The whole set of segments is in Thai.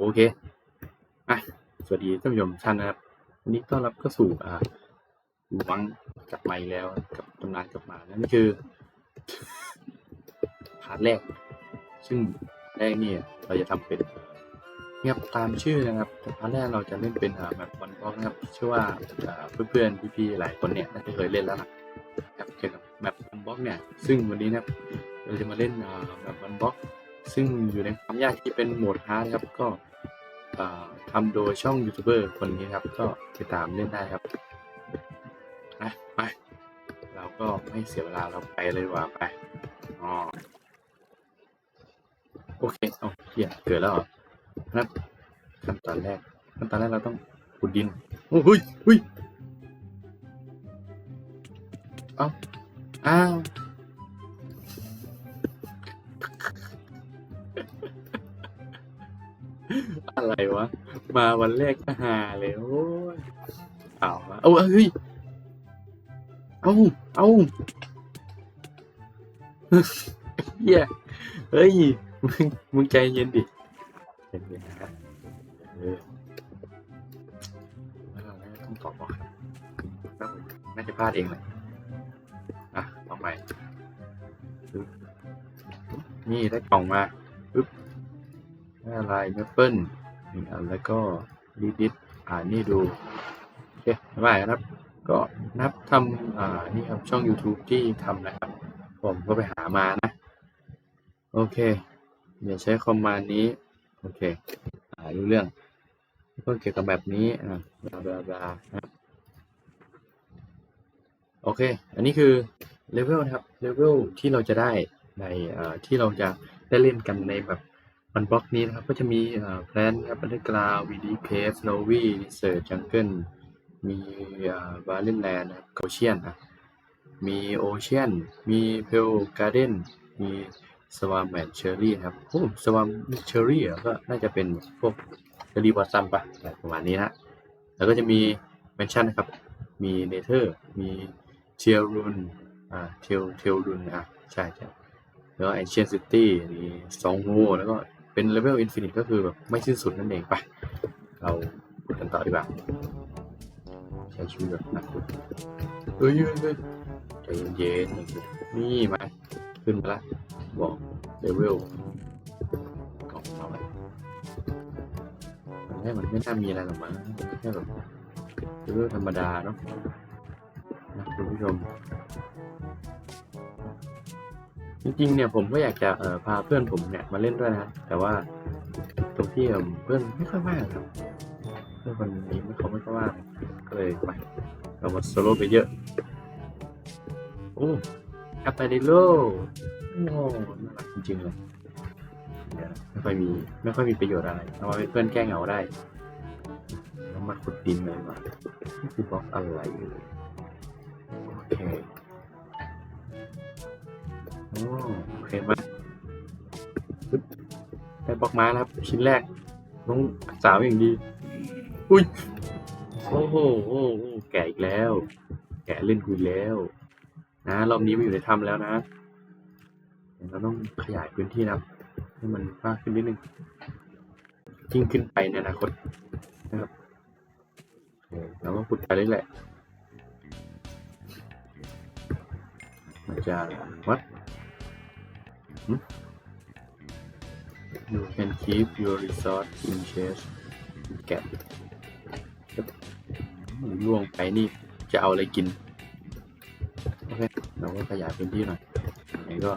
โอเคอะสวัสดีท่านผู้ชมท่านนะครับ วันนี้ต้อนรับเข้าสู่อ่าหวังกลับมาอีกแล้วกับตำนานกลับมา นั่นคือพาร์ทแรก ซึ่งแรกนี่เราจะทำเป็นเงียบตามชื่อนะครับแต่พาร์ทแรกเราจะเล่นเป็นแบบวันบล็อกนะครับ เชื่อว่าเพื่อนๆพี่ๆหลายคนเนี่ยน่าจะเคยเล่นแล้วล่ะครับเกี่ยวกับแบบวันบล็อกเนี่ย ซึ่งวันนี้นะเราจะมาเล่นแบบวันบล็อก ซึ่งอยู่ในความยากที่เป็นโหมดฮาร์ดครับก็ทำโดยช่องยูทูบเบอร์คนนี้ครับ ก็ติดตามเล่นได้ครับนะไปเราก็ไม่เสียเวลาเราไปเลยว่าไปอ๋อโอเคเอาเฮียเกิดแล้วนะครับขั้นตอนแรกขั้นตอนแรกเราต้องขุดดินโอ้เฮ้ยเฮ้ยเอาอ้าว อะไรวะ มาวันแรกก็หาเลยโอ้ยเอาเอาเฮ้ย เอาเอาเฮียเฮ้ย มึง มึงใจเย็นดิใจเย็นนะครับเออแล้วเราต้องตอบว่าน่าจะพลาดเองเลยอะต่อไปนี่ได้กล่องมาปึ๊บ ได้อะไรแอปเปิ้ลหนึ่งอันแล้วก็ดิดิดอ่านนี่ดู โอเคบ๊ายบายครับ ก็นับทำอ่านี่ครับช่อง YouTube ที่ทำนะครับ ผมก็ไปหามานะ โอเค เดี๋ยวใช้คอมมานด์นี้ โอเคอ่ารู้เรื่องก็เกี่ยวกับแบบนี้อ่าบลาบลาบลานะครับโอเค อันนี้คือเลเวลนะครับ เลเวลที่เราจะได้ในอ่อที่เราจะได้เล่นกันในแบบ มันบล็อกนี้นะครับก็จะมีแพลนครับอันเดอร์กราววีดีเคฟโนวีเซิร์ชจังเกิลมีบาเลนแลนด์นะครับเกเชียนอะมีโอเชียนมีเพลการ์เดนมีสวามแมนเชอรี่ครับโอ้สวามเชอรี่ก็น่าจะเป็นพวกเชอรี่บอสซัมปะอะประมาณนี้นะแล้วก็จะมีแมนชั่นนะครับ มีเนเธอร์ มีเทียรุนอ่าเทลเทลรุนอะใช่ใช่แล้วไอเชียนซิตี้มีสองโฮแล้วก็ เป็นเลเวลอินฟินิตก็คือแบบไม่สิ้นสุดนั่นเองไป เราพูดกันต่อดีกว่าใช้ชีวิตแบบนักขุดเฮ้ยเฮ้ยใจเย็นๆนี่มาขึ้นมาละ บอกเลเวลกล่องเอาไว้มันแค่มันไม่น่ามีอะไรหรอกมั้งแค่แบบเลเวลธรรมดาเนาะนะคุณผู้ชม จริงๆเนี่ยผมก็อยากจะเอ่อพาเพื่อนผมเนี่ยมาเล่นด้วยนะแต่ว่าตรงที่เพื่อนไม่ค่อยว่างครับ เพื่อนคนนี้ไม่เขาไม่ค่อยว่างก็เลยไปเรามาโซโล่ไปเยอะโอ้แอปไปดิโลโอ้น่ารักจริงๆเลยไม่ค่อยมีไม่ค่อยมีประโยชน์อะไรเอามาเป็นเพื่อนแก้เหงาได้แล้วมาขุดดินเลยว่ะนี่คือบล็อกอะไรโอเค โอ้โอเคมาได้บล็อกม้าแล้วครับ ชิ้นแรกต้องสาวอย่างดี อุ้ย โอ้โหโอ้โหแกะอีกแล้ว แกะเล่นกุยแล้ว นะรอบนี้ไม่อยู่ในถ้ำแล้วนะเราต้องขยายพื้นที่นะครับให้มันมากขึ้นนิดนึงยิ่งขึ้นไปในอนาคตนะครับเคเราก็ขุดไปเรื่อยๆมันจะวัด You can keep your resort in chest แกะล่วงไปนี่จะเอาอะไรกิน โอเค เราก็ขยายพื้นที่หน่อยไหนก็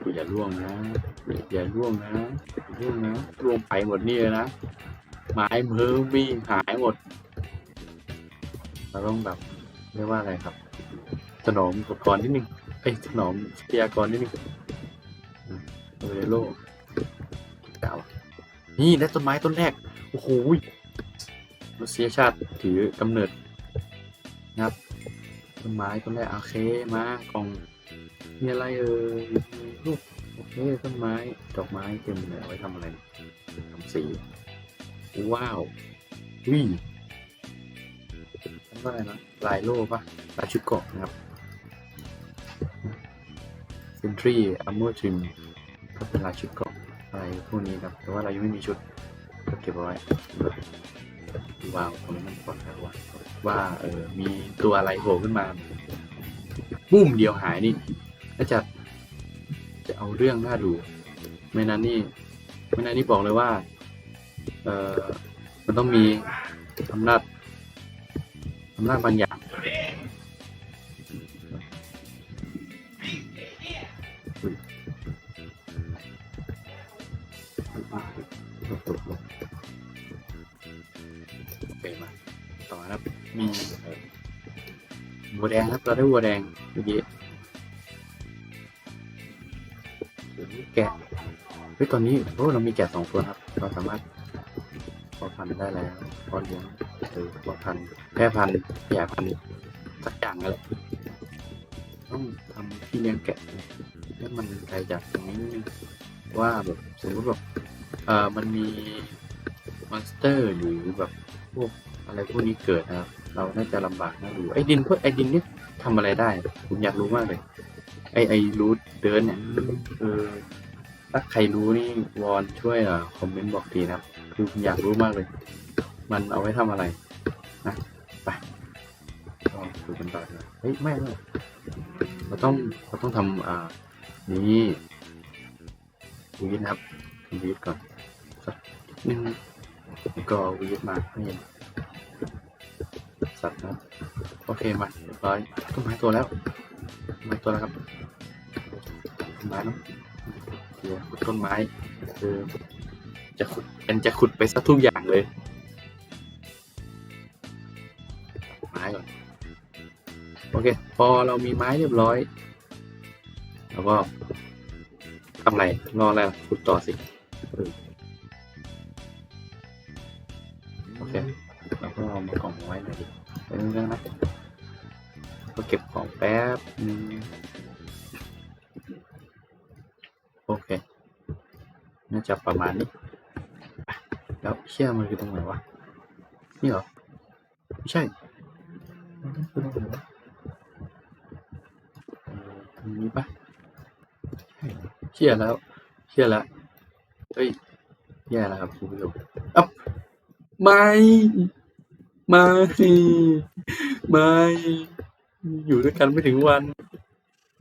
กูอย่าล่วงนะอย่าล่วงนะอย่าล่วงนะล่วงไปหมดนี่เลยนะ ไม้มือมีหายหมด เราต้องแบบเรียกว่าอะไรครับถนอมอุปกรณ์นิดนึง เอ้ถนอมทรัพยากรนิดนึงเออโลกเก่านี่ได้ต้นไม้ต้นแรก โอ้โหมนุษยชาติถือกำเนิดนะครับต้นไม้ต้นแรกโอเคมากล่องมีอะไรเออลูกโอเคต้นไม้ดอกไม้เต็มเลยเอาไว้ทำอะไรทำสีว้าววิทำอะไรนะลายโล่ปะลายชุดเกาะนะครับ Sentry Armor Trim ก็เป็นลายชุดเกาะอะไรพวกนี้ครับ แต่ว่าเรายังไม่มีชุดก็เก็บไว้วางตรงนี้มันก่อนครับว่าว่าเออมีตัวอะไรโผล่ขึ้นมาปุ้มเดียวหายนี่ก็จะจะเอาเรื่องน่าดูไม่นั้นนี่ไม่นั้นนี่บอกเลยว่า เออมันต้องมีอำนาจอำนาจบางอย่าง เราได้วัวแดงเมื่อกี้แกะเฮ้ยตอนนี้โอ้เรามีแกะสองตัวครับ เราสามารถพอพันได้แล้วพอเลี้ยงหรือพอพันแพร่พันธุ์ขยายพันสักอย่างนั่นแหละต้องทำที่เลี้ยงแกะให้มันไกลจากตรงนี้ว่าแบบสมมติแบบเอ่อมันมีมอนสเตอร์หรือแบบพวกอะไรพวกนี้เกิดนะครับ เราน่าจะลำบากน่าดูไอ้ดินพวกไอ้ดินนี่ ทำอะไรได้ ผมอยากรู้มากเลย ไอ้ไอ้รูทเดินเนี่ยเออถ้าใครรู้นี่วอนช่วยอะคอมเมนต์บอกทีนะครับ คือผมอยากรู้มากเลย มันเอาไว้ทำอะไรนะไปก็ดูกันต่อนะเฮ้ยไม่ไม่เราต้องเราต้องทำอ่านี่วีดนะครับวีดก่อนอืมแล้วก็เอาวีดมาให้ สัตว์นะโอเคมาเรียบร้อยต้นไม้ตัวแล้วต้นไม้ตัวแล้วครับต้นไม้เนาะเดี๋ยวขุดต้นไม้คือจะขุดเป็นจะขุดไปสักทุกอย่างเลยไม้ก่อนโอเค พอเรามีไม้เรียบร้อยแล้วก็ทำอะไรรออะไรล่ะขุดต่อสิ แล้วก็เอามากล่องไว้หน่อยดิเป็นเรื่องนะก็เก็บของแป๊บนึงโอเค น่าจะประมาณนี้อะแล้วเชื่อมันคือตรงไหนวะ นี่เหรอ ไม่ใช่มันคือตรงไหนวะเออตรงนี้ปะใช่เชื่อแล้ว เชื่อแล้ว เฮ้ย แย่แล้วครับคุณผู้ชมอ๊บไม่ ไม่ไม่ อยู่ด้วยกันไม่ถึงวัน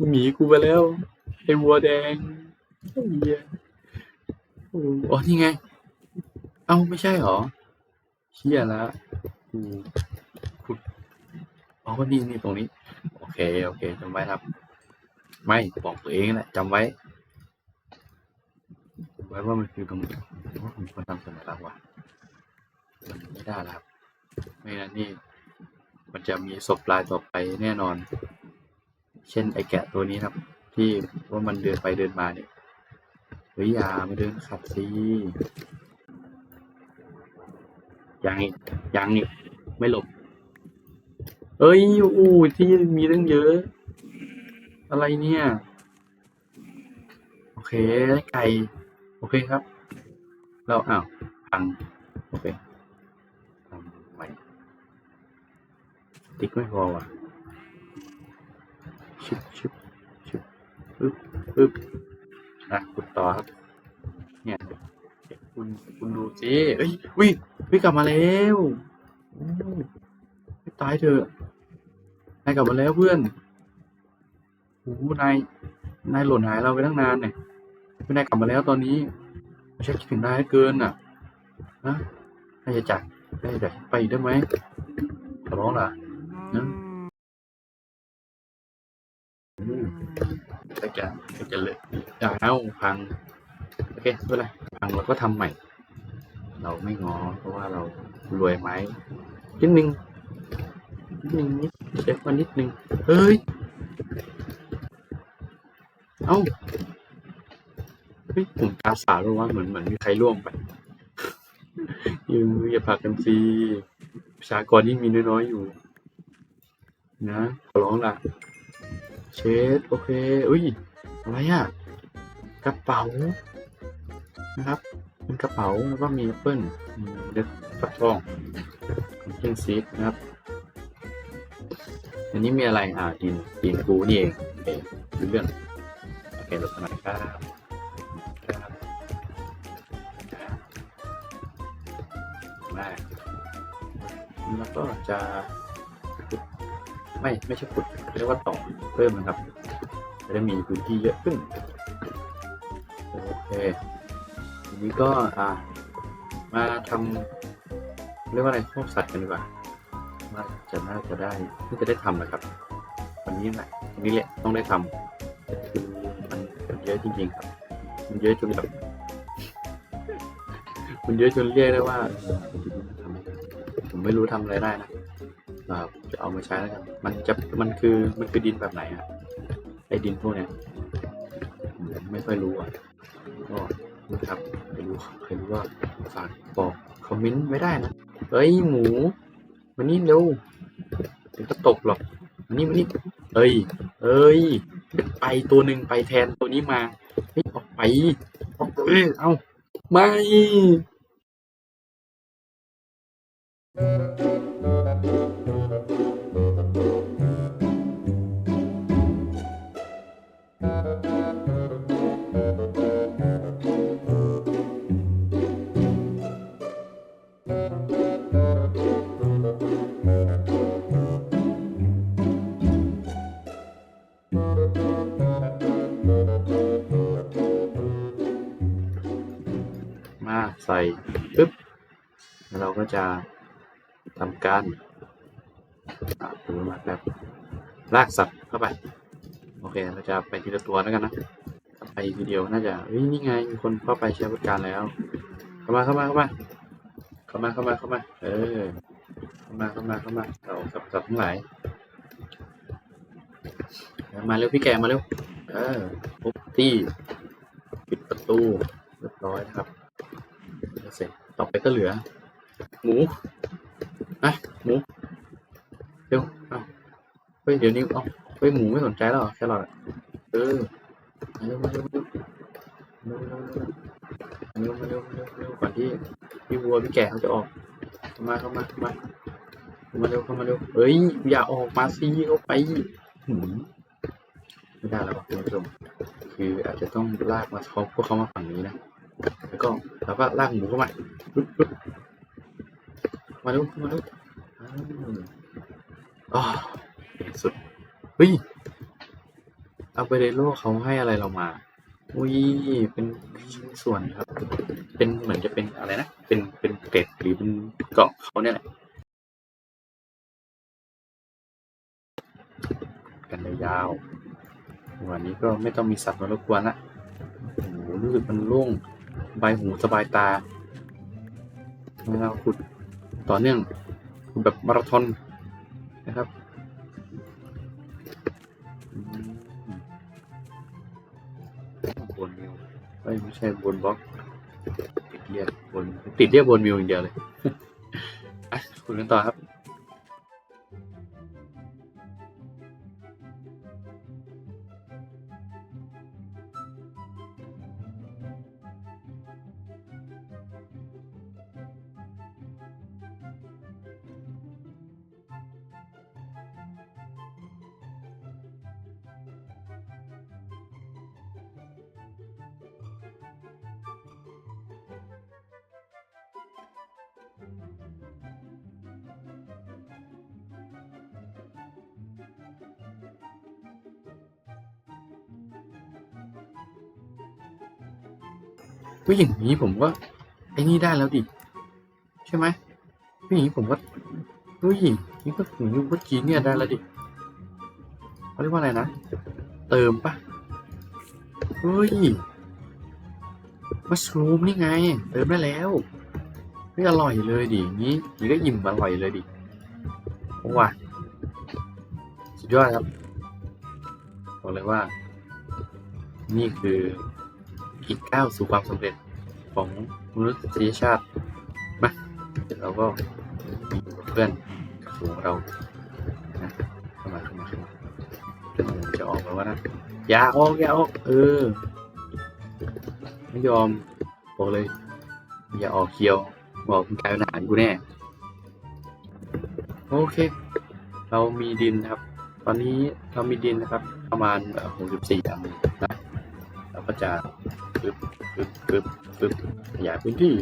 หมีกูไปแล้ว ไอ้วัวแดงไอ้เหี้ยอ๋อนี่ไง เอ้าไม่ใช่หรอเชี่ยละกูขุดอ๋อนี่นี่ตรงนี้ โอเค โอเคจำไว้ครับ ไม่บอกตัวเองแหละจำไว้จำไว้ว่ามันคือตรงนี้ว่าผมควรทำสัญลักษณ์ว่ะมันไม่ได้แล้วครับ ไม่งั้นนี่ มันจะมีศพรายต่อไปแน่นอน เช่นไอแกะตัวนี้ครับ ที่ว่ามันเดินไปเดินมาเนี่ยเฮ้ยอย่ามาเดินขัดสิยังอีกยังอีกไม่หลบ เอ้ยอู้ที่มีเรื่องเยอะ อะไรเนี่ย โอเคไก่ โอเคครับ เราอ้าวพัง โอเค ทำใหม่ ติ๊กไม่พอว่ะชิบชิบชิบปึ๊บปึ๊บนะกดต่อครับ เนี่ยคุณคุณดูสิเอ้ยวิวิกลับมาแล้วตายเถอะนายกลับมาแล้วเพื่อนโอ้นายนายหล่นหายเราไปตั้งนานเนี่ยไม่นายกลับมาแล้วตอนนี้ไม่ใช่คิดถึงนายเกินอะนะนายจะจากได้เดี๋ยไปอีกได้ไหมขอร้องล่ะ แต่จะแต่จะเลยดาวพังโอเคไม่เป็นไรพังเราก็ทำใหม่ เราไม่งอเพราะว่าเรารวยไหมนิดนึงนิดนึงนิดเช็คมานิดนึงเฮ้ยเอ้าเฮ้ยผมตาสาหรือว่าเหมือนเหมือนมีใครร่วงไปยืมอย่าผักกันสิประชากรยิ่งมีน้อยๆอยู่ นะขอร้องล่ะ เชดโอเคอุ้ยอะไรอะกระเป๋านะครับเป็นกระเป๋าแล้วก็มีแอปเปิ้ลเด็กฟักทองเป็นซีดนะครับอันนี้มีอะไรอ่าดินดินกูนี่เองโอเคเรื่องโอเคลดขนาดครับมาแล้วก็จะ ไม่ไม่ใช่ขุดเรียกว่าต่อเพิ่มนะครับ จะได้มีพื้นที่เยอะขึ้น โอเคทีนี้ก็อ่ามาทำเรียกว่าอะไรพวกสัตว์กันดีกว่าน่าจะน่าจะได้น่าจะได้ทำนะครับ วันนี้แหละวันนี้แหละต้องได้ทำคือมันเยอะจริงๆครับ มันเยอะจนแบบมันเยอะจนเรียกได้ว่าผมไม่รู้ทำอะไรได้นะ จะเอามาใช้แล้วกัน มันจะมันคือมันคือดินแบบไหนอะไอ้ดินพวกเนี้ยไม่ค่อยรู้อะก็นะครับใครรู้ใครรู้ว่าฝากบอกคอมเมนต์ไว้ได้นะเฮ้ยหมูมานี่เร็วเดี๋ยวก็ตกหรอกมานี่มานี่เอ้ยเอ้ยไปตัวหนึ่งไปแทนตัวนี้มาเฮ้ยออกไปออกเอ้ยเอ้าไม่ ใส่ปึ๊บแล้วเราก็จะทำการดูมาแบบลากสับเข้าไป โอเค เราจะไปทีละตัวแล้วกันนะ ไปทีเดียวน่าจะเฮ้ยนี่ไง มีคนเข้าไปใช้บริการแล้ว เข้ามาเข้ามาเข้ามา เข้ามาเข้ามาเข้ามา เออ เข้ามาเข้ามาเข้ามา เราสับสับทั้งหลาย มาเร็วพี่แกมาเร็ว เออปุ๊บที่ปิดประตู เรียบร้อยครับ เสร็จ ต่อไปก็เหลือ หมูอะหมูเร็วเอาเฮ้ยเดี๋ยวนี้เอาเฮ้ยหมูไม่สนใจแล้วเหรอแค่หรอทเออเร็วเร็วเร็วเร็วเร็วเร็วเร็วเร็วก่อนที่พี่วัวพี่แก่เขาจะออกเข้ามาเข้ามาเข้ามาเข้ามาเร็วเข้ามาเร็วเฮ้ยอย่าออกมาสิเข้าไปหืมไม่ได้แล้วคุณผู้ชมคืออาจจะต้องลากมาเขาพวกเขามาฝั่งนี้นะ แล้วก็แล้วก็ลากหมูเข้ามาปึ๊บปึ๊บมาดูมาดูอ๋อสุดเฮ้ยเอาไปเรโลเขาให้อะไรเรามา อุ้ย เป็นชิ้นส่วนครับ เป็นเหมือนจะเป็นอะไรนะ เป็น เป็นเกล็ดหรือเป็นเกาะเขาเนี่ยแหละ กันยาวๆวันนี้ก็ไม่ต้องมีสัตว์มารบกวนละ รู้สึกมันโล่งสบหูสบายตาเวลาขุดต่อเนื่องขุดแบบมาราธอนนะครับบนมิวไม่ใช่บนบล็อกติดเรียกบนติดเรียกบนมิวอย่างเดียวเลย อะคุยกันต่อครับ ก็อย่างนี้ผมก็ไอ้นี่ได้แล้วดิ ใช่ไหมก็อย่างนี้ผมก็เฮ้ยนี่ก็อย่างนี้เมื่อกี้เนี่ยได้แล้วดิเขาเรียกว่าอะไรนะ เติมปะเฮ้ยมัชรูมนี่ไง เติมได้แล้วไม่อร่อยเลยดิอย่างนี้นี่ก็อิ่มอร่อยเลยดิโอ้ว่ะสุดยอดครับบอกเลยว่า นี่คือ อีกก้าวสู่ความสำเร็จของมนุษยชาติมาเดี๋ยวเราก็อยู่กับเพื่อนกับฝูงเรานะเข้ามาเข้ามาเข้ามาจะออกแล้ววะนะอย่าออกอย่าออกเออไม่ยอมบอกเลย อย่าออกเคียวบอกคุณกลายเป็นอาหารกูแน่โอเค เรามีดินนะครับ ตอนนี้เรามีดินนะครับ ประมาณหกสิบสี่อันนะเราก็จะ ปึ๊บปึ๊บปึ๊บปึ๊บขยายพื้นที่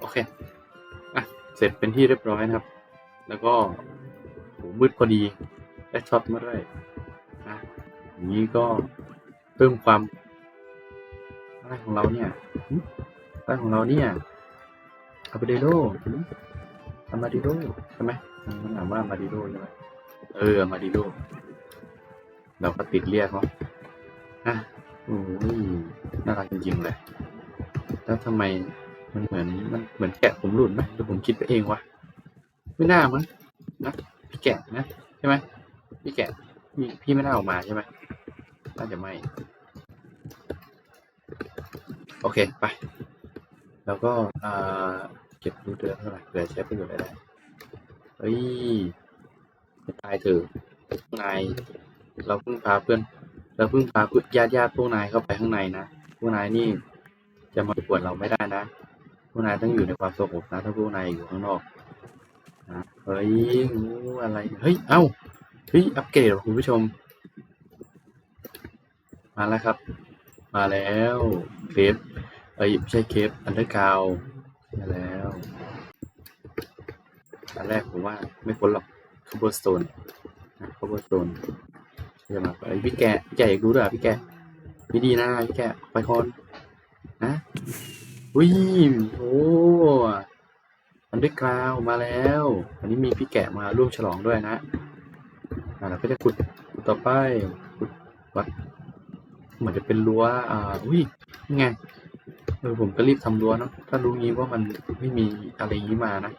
โอเค อะ เสร็จเป็นที่เรียบร้อยนะครับ แล้วก็ มืดพอดี และช็อตมาด้วยนะอย่างนี้ก็เพิ่มความอะไรของเราเนี่ยอะไรของเราเนี่ยอาบาเดโดอามาดิโดใช่ไหมมันถามว่าอามาดิโดใช่ไหมเอออามาดิโดเราก็ติดเรียกเขาอะโอ้ยน่ารักจริงๆเลย แล้วทำไมมันเหมือนมันเหมือนแกะผมหลุดไหมหรือผมคิดไปเองวะ ไม่น่ามั้งนะพี่แกะนะ ใช่ไหม พี่แกะพี่พี่ไม่น่าออกมาใช่ไหมน่าจะไม่ โอเค ไป แล้วก็เก็บรูเดือนเท่าไหร่เผื่อใช้ประโยชน์ได้เฮ้ยไม่ตายเถอะพวกนายเราเพิ่งพาเพื่อน เราเพิ่งพาเพื่อนญาติญาติพวกนายเข้าไปข้างในนะพวกนายนี่จะมาปวดเราไม่ได้นะพวกนายต้องอยู่ในความสงบนะถ้าพวกนายอยู่ข้างนอกนะเฮ้ยงูอะไร เฮ้ย เอ้า เฮ้ยอัปเกรดคุณผู้ชม มาแล้วครับ มาแล้วเคฟเอ้ยไม่ใช่เคฟอันเดอร์กาวมาแล้วอันแรกผมว่าไม่พ้นหรอกคาร์บอนสโตนนะคาร์บอนสโตนจะมาไอ้พี่แกพี่แกอยากรู้ด้วยหรอพี่แกะไม่ดีนะพี่แกไปคอนนะวิ่งโอ้อันด้วยกราวมาแล้ว อันนี้มีพี่แกะมาร่วมฉลองด้วยนะ เราก็จะขุดขุดต่อไปขุดวัดเหมือนจะเป็นรั้วอ่าอุ้ยไงเออผมก็รีบทำรั้วเนาะถ้ารู้งี้ว่ามันไม่มีอะไรงนี้มานะ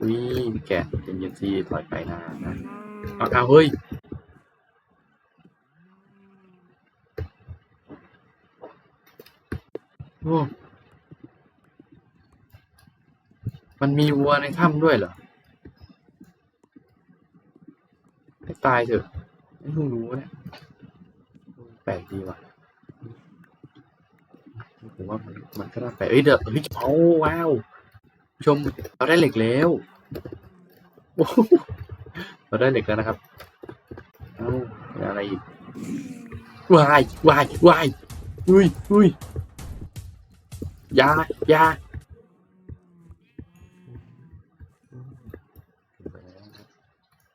อุ้ยพี่แกะเป็นยันซีถอยไปนะนะเอาเอาเฮ้ยโอ้มันมีวัวในถ้ำด้วยเหรอให้ ตายเถอะไม่เพิ่งรู้เนี่ยแปลกดีว่ะผมว่ามันมันก็น่าแปลกเอ้ยเดี๋ยวเฮ้ยเอาว้าว ชมเราได้เหล็กแล้วเราได้เหล็กแล้วนะครับเอ้าอะไรอีกวายวายวายอุ้ยอุ้ยยายา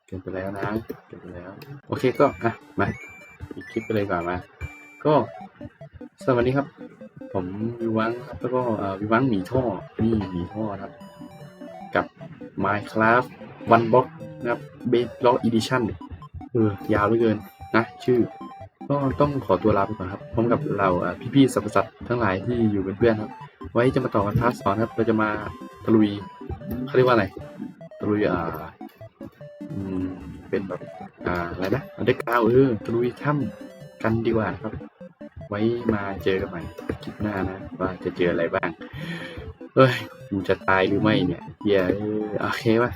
เกิน ไปแล้วนะเกินไปแล้ว โอเคก็อะมาอีกคลิปไปเลยก่อนมา ก็สวัสดีครับ ผมวิวังครับแล้วก็อ่วิวังหมีท่อนี่หมีท่อครับ กับ Minecraft One Block นะครับ Base Block Edition เออยาวเหลือเกินนะชื่อ ก็ต้องขอตัวลาไปก่อนครับพร้อมกับเราพี่ๆสรรพสัตว์ทั้งหลายที่อยู่เป็นเพื่อนครับ ไว้จะมาต่อกันพาร์ทสองครับ เราจะมาตะลุยเขาเรียกว่าอะไรตะลุยอ่า เป็นแบบอ่าอะไรนะอันเดอร์กราวเออตะลุยถ้ำกันดีกว่าครับ ไว้มาเจอกันใหม่คลิปหน้านะ ว่าจะเจออะไรบ้างเอ้ยมันจะตายหรือไม่เนี่ยเหี้ยโอเคป่ะ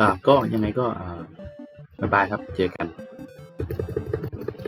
อ่าก็ยังไงก็อ่าบายบายครับเจอกันอเค